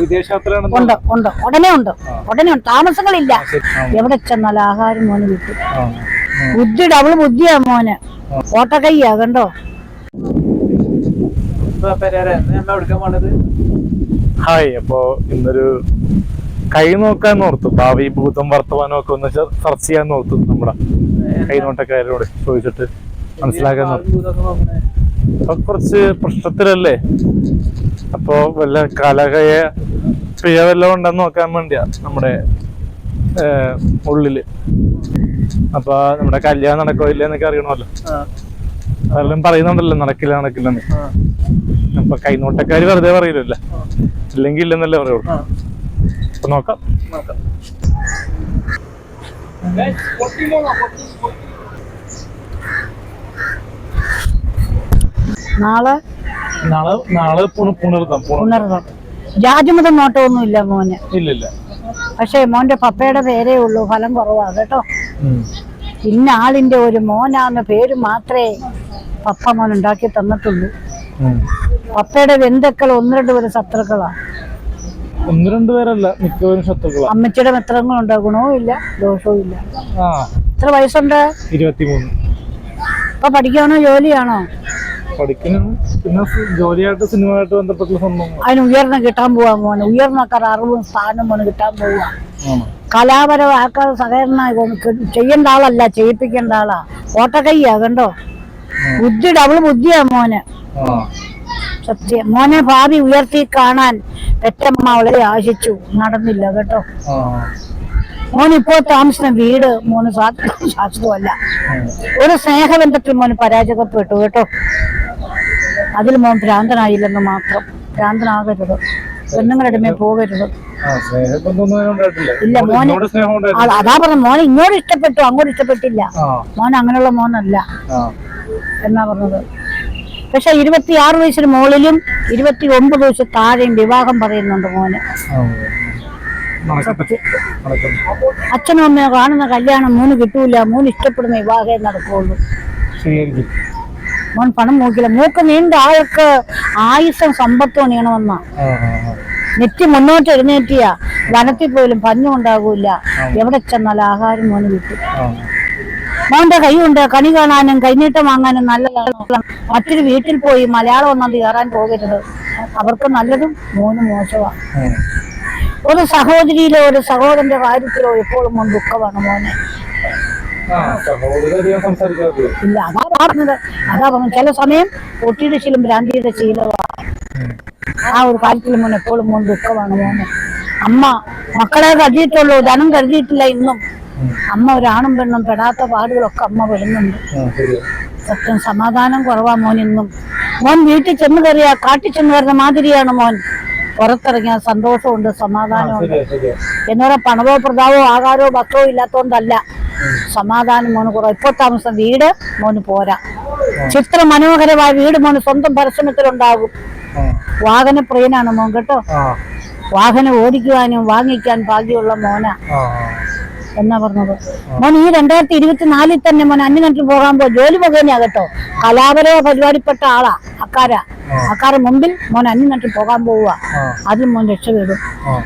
വിദേശയാത്രയാണെന്ന് ഉണ്ട് ഉണ്ട്. ഉടനെ ഉണ്ട്. ഉടനെ ഉണ്ട്. താമസങ്ങളില്ല. എവിടെ ചെന്നാൽ ആഹാരം മോന് കിട്ടും. ബുദ്ധി ഡബിൾ ബുദ്ധിയാ മോന്. ഓട്ടക്കയ്യാ കണ്ടോ? ഹായ് അപ്പോ ഇന്നൊരു കൈ നോക്കാൻ ഓർത്തു. ഭാവി ഭൂതം വർത്തമാനം ഒക്കെ ഒന്ന് സെർച്ച് ചെയ്യാൻ ഓർത്തു നമ്മുടെ കൈനോട്ടക്കാരോട് ചോദിച്ചിട്ട് മനസ്സിലാക്കാൻ കുറച്ച് പ്രശ്നത്തിലല്ലേ? അപ്പോ വല്ല കലഹയെ ക്രിയ വല്ലതും ഉണ്ടെന്ന് നോക്കാൻ വേണ്ടിയാ നമ്മുടെ ഉള്ളിൽ. അപ്പൊ നമ്മുടെ കല്യാണം നടക്കോ ഇല്ല എന്നൊക്കെ അറിയണമല്ലോ. അതെല്ലാം പറയുന്നുണ്ടല്ലോ നടക്കില്ല നടക്കില്ലെന്ന് അപ്പൊ കൈനോട്ടക്കാര് വെറുതെ പറയില്ലല്ലോ ഇല്ലെങ്കിൽ ഇല്ലെന്നല്ലേ പറയുള്ളൂ. അപ്പൊ നോക്കാം. നോക്കാം. നാളെ? നാളെ നാളെ പുണ- പുണർത്താം പുണ- ഉണർന്നു ജാതിമത നോട്ടമൊന്നും ഇല്ല മോന്. ഇല്ലില്ല. പക്ഷേ മോന്റെ പപ്പയുടെ പേരേ ഉള്ളൂ ഫലം കുറവാ കേട്ടോ. ഇന്ന ആളിന്റെ ഒരു മോനാന്ന പേര് മാത്രമേ പപ്പ മോൻ ഉണ്ടാക്കി തന്നിട്ടുള്ളൂ. പപ്പയുടെ ബന്ധുക്കൾ ഒന്ന് രണ്ട് പേര് ശത്രുക്കളാ. ഒന്ന് രണ്ട് പേരല്ല മിക്കവരും ശത്രുക്കളാ. അമ്മച്ചിയുടെ മിത്രങ്ങളുണ്ട് ഗുണവും ഇല്ല ദോഷവും ഇല്ല. എത്ര വയസ്സുണ്ട്? ഇരുപത്തിമൂന്ന്. ഇപ്പൊ പഠിക്കാണോ ജോലിയാണോ? പിന്നെ ജോലിയായിട്ട് സിനിമയായിട്ട് ബന്ധപ്പെട്ടുള്ള സംഭവങ്ങൾ അതിന് ഉയർന്ന കിട്ടാൻ പോവാ മോനെ. ഉയർന്ന അറിവും സ്ഥാനം മോനെ കിട്ടാൻ പോവാ. കലാപരമാക്കാതെ സഹകരണ ചെയ്യേണ്ട ആളല്ല ചെയ്യിപ്പിക്കേണ്ട ആളാ. ഓട്ടക്കയ്യാ കണ്ടോ? ബുദ്ധി ഡബിൾ ബുദ്ധിയാ മോനെ. സത്യം. മോനെ ഭാവി ഉയർത്തി കാണാൻ പെറ്റമ്മ വളരെ ആശിച്ചു. നടന്നില്ല കേട്ടോ. മോനിപ്പോ താമസിച്ച താമസിക്കുന്ന വീട് മോന് സാ- ശാശ്വതമല്ല. ഒരു സ്നേഹബന്ധത്തിൽ മോന് പരാജയപ്പെട്ടു കേട്ടോ. അതിൽ മോൻ ഭ്രാന്തനായില്ലെന്ന് മാത്രം. ഭ്രാന്തനാകരുത്. പെണ്ണുങ്ങളുടെ പോകരുത്. ഇല്ല, മോനെ- അതാ പറഞ്ഞ മോനെ ഇങ്ങോട്ട് ഇഷ്ടപ്പെട്ടു അങ്ങോട്ട് ഇഷ്ടപ്പെട്ടില്ല. മോൻ അങ്ങനെയുള്ള മോനല്ല. എന്നാ പറഞ്ഞത്? പക്ഷെ ഇരുപത്തിയാറ് വയസ്സിന് മുകളിലും ഇരുപത്തി ഒമ്പത് വയസ്സ് താഴെയും വിവാഹം പറയുന്നുണ്ട് മോന്. അച്ഛനും അമ്മയോ കാണുന്ന കല്യാണം മൂന്ന് കിട്ടൂല. മൂന്ന് ഇഷ്ടപ്പെടുന്ന വിവാഹമേ നടക്കുള്ളൂ. മോൻ പണം നോക്കില്ല. മൂക്ക് നീണ്ട ആൾക്ക് ആയുസം സമ്പത്തോ നീണമെന്നാ നെറ്റി മുന്നോട്ട് എഴുന്നേറ്റിയ. വനത്തിൽ പോലും പഞ്ഞും ഉണ്ടാകൂല എവിടെ ചെന്നാൽ ആഹാരം മോന് കിട്ടും. മോന്റെ കൈയുണ്ട്. കണി കാണാനും കൈനീട്ടം വാങ്ങാനും നല്ലതാണ്. മറ്റൊരു വീട്ടിൽ പോയി മലയാളം ഒന്നാം കയറാൻ പോകരുത്. അവർക്ക് നല്ലതും മോന് മോശമാണ് ഒരു സഹോദരിയിലോ ഒരു സഹോദരന്റെ കാര്യത്തിലോ എപ്പോഴും മോൻ ദുഃഖമാണ് മോനെ. ഇല്ല അതാ പറഞ്ഞത്. അതാ പറഞ്ഞത്. ചില സമയം പൊട്ടിയുടെ ശീലം ഭ്രാന്തിയുടെ ശീലമാണ് ആ ഒരു കാര്യത്തിൽ മോൻ എപ്പോഴും മോൻ ദുഃഖമാണ് മോനെ. അമ്മ മക്കളെ കരുതിയിട്ടുള്ളൂ. ധനം കരുതിയിട്ടില്ല ഇന്നും. അമ്മ ഒരാണും പെണ്ണും പെടാത്ത പാടുകളൊക്കെ അമ്മ പെടുന്നുണ്ട് സത്യം സമാധാനം കുറവാ മോൻ ഇന്നും. മോൻ വീട്ടിൽ ചെന്ന് കയറിയ കാട്ടിൽ ചെന്ന് കയറുന്ന മാതിരിയാണ് മോൻ. പുറത്തിറങ്ങിയാൽ സന്തോഷമുണ്ട് സമാധാനമുണ്ട്. എന്നോട് പണവോ പ്രതാവോ ആകാരോ ഭക്ഷണോ ഇല്ലാത്തോണ്ടല്ല സമാധാനം മോന് കുറവ്. ഇപ്പോൾ താമസം വീട് മോന് പോരാ. ചിത്ര മനോഹരമായ വീട് മോന് സ്വന്തം പരിശ്രമത്തിലുണ്ടാകും വാഹന പ്രിയനാണ് മോൻ കേട്ടോ? വാഹനം ഓടിക്കുവാനും വാങ്ങിക്കാൻ ഭാഗ്യമുള്ള മോന. എന്നാ പറഞ്ഞത്? മോൻ ഈ രണ്ടായിരത്തി ഇരുപത്തിനാലിൽ തന്നെ മോൻ അന്യനാട്ടിൽ പോകാൻ പോ ജോലി മുഖേനയാ കേട്ടോ. കലാപര പരിപാടിപ്പെട്ട ആളാ അക്കാര. അക്കാര മുമ്പിൽ മോൻ അന്യനാട്ടിൽ പോകാൻ പോവുക. അതിൽ മോൻ രക്ഷപ്പെടും.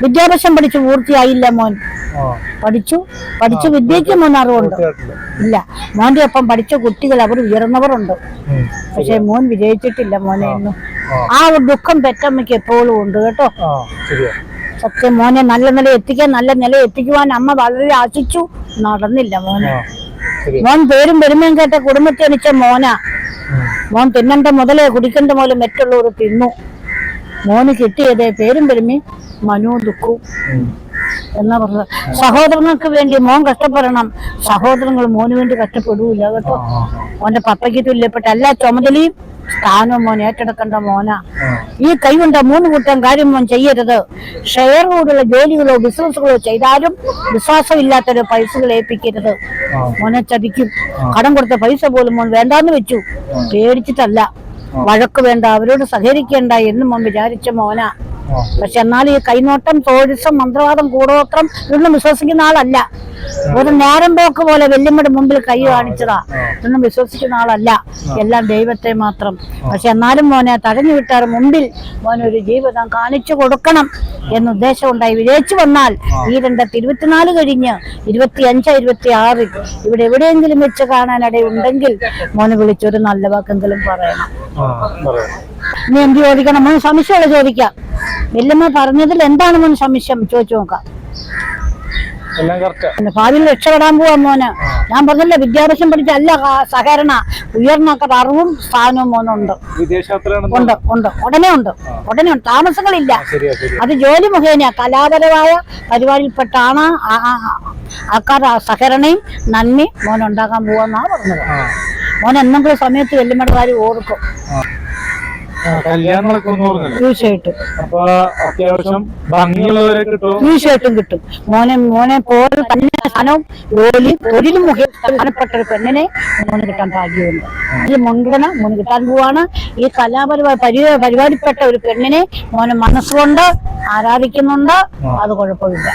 വിദ്യാഭ്യാസം പഠിച്ചു പൂർത്തിയായില്ല മോൻ. പഠിച്ചു പഠിച്ചു വിദ്യയ്ക്ക് മോൻ അറിവുണ്ട്. ഇല്ല മോന്റെ ഒപ്പം പഠിച്ച കുട്ടികൾ അവർ ഉയർന്നവരുണ്ട്. പക്ഷെ മോൻ വിജയിച്ചിട്ടില്ല മോനെ ആ. ആ. ഒരു ദുഃഖം പെറ്റമ്മയ്ക്ക് എപ്പോഴും ഉണ്ട് കേട്ടോ. സത്യം മോനെ നല്ല നില എത്തിക്കാൻ നല്ല നില എത്തിക്കുവാൻ അമ്മ വളരെ ആശിച്ചു. നടന്നില്ല മോനെ. മോൻ പേരും പെരുമയും കേട്ട കുടുംബത്തെ അണിച്ച മോനാ. മോൻ തിന്നണ്ട മുതലേ കുടിക്കണ്ട മുതലേ മറ്റുള്ളവർ തിന്നു. മോന് കിട്ടിയത് പേരും പെരുമയും മനു ദുഃഖു. എന്നാ പറഞ്ഞത്. സഹോദരങ്ങൾക്ക് വേണ്ടി മോൻ കഷ്ടപ്പെടണം. സഹോദരങ്ങൾ മോന് വേണ്ടി കഷ്ടപ്പെടൂല കേട്ടോ. മോന്റെ പപ്പയ്ക്ക് തുല്യപ്പെട്ട എല്ലാ ചുമതലയും സ്ഥാനവും മോൻ ഏറ്റെടുക്കേണ്ട മോന. ഈ ഈ കൈകൊണ്ട് മൂന്ന് കൂട്ടം കാര്യം മോൻ ചെയ്യരുത്. ഷെയറോടുള്ള ജോലികളോ ബിസിനസ്സുകളോ ചെയ്താലും വിശ്വാസമില്ലാത്തൊരു പൈസകൾ ഏൽപ്പിക്കരുത്. മോനെ ചതിക്കും. കടം കൊടുത്ത പൈസ പോലും മോൻ വേണ്ടാന്ന് വെച്ചു. പേടിച്ചിട്ടല്ല. വഴക്ക് വേണ്ട. അവരോട് സഹകരിക്കേണ്ട എന്ന് മോൻ വിചാരിച്ച മോനാ. പക്ഷെ എന്നാൽ ഈ കൈനോട്ടം തോഴിസം മന്ത്രവാദം കൂടോത്രം ഇതൊന്നും വിശ്വസിക്കുന്ന ആളല്ല. ഒരു നേരം പോക്ക് പോലെ വെല്ലുമ്മയുടെ മുമ്പിൽ കൈ കാണിച്ചതാ. ഇതൊന്നും വിശ്വസിക്കുന്ന ആളല്ല. എല്ലാം ദൈവത്തെ മാത്രം. പക്ഷെ എന്നാലും മോനെ തടഞ്ഞു വിട്ടാറ് മുമ്പിൽ മോനൊരു ജീവിതം കാണിച്ചു കൊടുക്കണം എന്ന ഉദ്ദേശമുണ്ടായി. വിജയിച്ചു വന്നാൽ ഈ രണ്ടായിരത്തി ഇരുപത്തിനാല് കഴിഞ്ഞ് ഇരുപത്തി അഞ്ച് ഇരുപത്തി ആറ് ഇവിടെ എവിടെയെങ്കിലും വെച്ച് കാണാനിടയുണ്ടെങ്കിൽ മോനെ വിളിച്ചൊരു നല്ല വാക്കെങ്കിലും പറയണം. നീ എന്ത് ചോദിക്കണം? മോന് സംശയമുള്ള ചോദിക്കാം. വല്യമ്മ പറഞ്ഞതിൽ എന്താണെന്നൊന്ന് സംശയം? ചോദിച്ചു നോക്കാം. ഭാവിയിൽ രക്ഷപ്പെടാൻ പോവാ മോന്. ഞാൻ പറഞ്ഞല്ലോ വിദ്യാഭ്യാസം പഠിച്ചല്ല സഹകരണ ഉയർന്ന അറിവും സ്ഥാനവും മോനുണ്ട്. ഉണ്ട് ഉണ്ട്. ഉടനെ ഉണ്ട്. ഉടനെ ഉണ്ട്. താമസങ്ങളില്ല. അത് ജോലി മുഖേന കലാപരമായ പരിപാടിയിൽപ്പെട്ടാണ് ആൾക്കാർ സഹകരണയും നന്ദി മോനുണ്ടാക്കാൻ പോവാന്നാണ് പോവാന്നാ പറഞ്ഞത്. മോൻ എന്തെങ്കിലും സമയത്ത് വെല്ലുമടക്കാർ ഓർക്കും. കല്യാണങ്ങളൊക്കെ തീർച്ചയായിട്ടും അപ്പൊ അത്യാവശ്യം ഭംഗിയുള്ളവരെ കിട്ടുമോ തീർച്ചയായിട്ടും കിട്ടും. മോനെ മോനെ പോലെ തന്നെ സ്ഥാനവും ജോലി തൊഴിലും പ്രധാനപ്പെട്ട ഒരു പെണ്ണിനെ മോന് കിട്ടാൻ ഭാഗ്യമുണ്ട്. ഈ മുൻഗണന മോന് കിട്ടാൻ പോവാണ്. ഈ കലാപരിപാടി പരിപാടിപ്പെട്ട ഒരു പെണ്ണിനെ മോനെ മനസ്സുകൊണ്ട് ആരാധിക്കുന്നുണ്ട്. അത് കുഴപ്പമില്ല.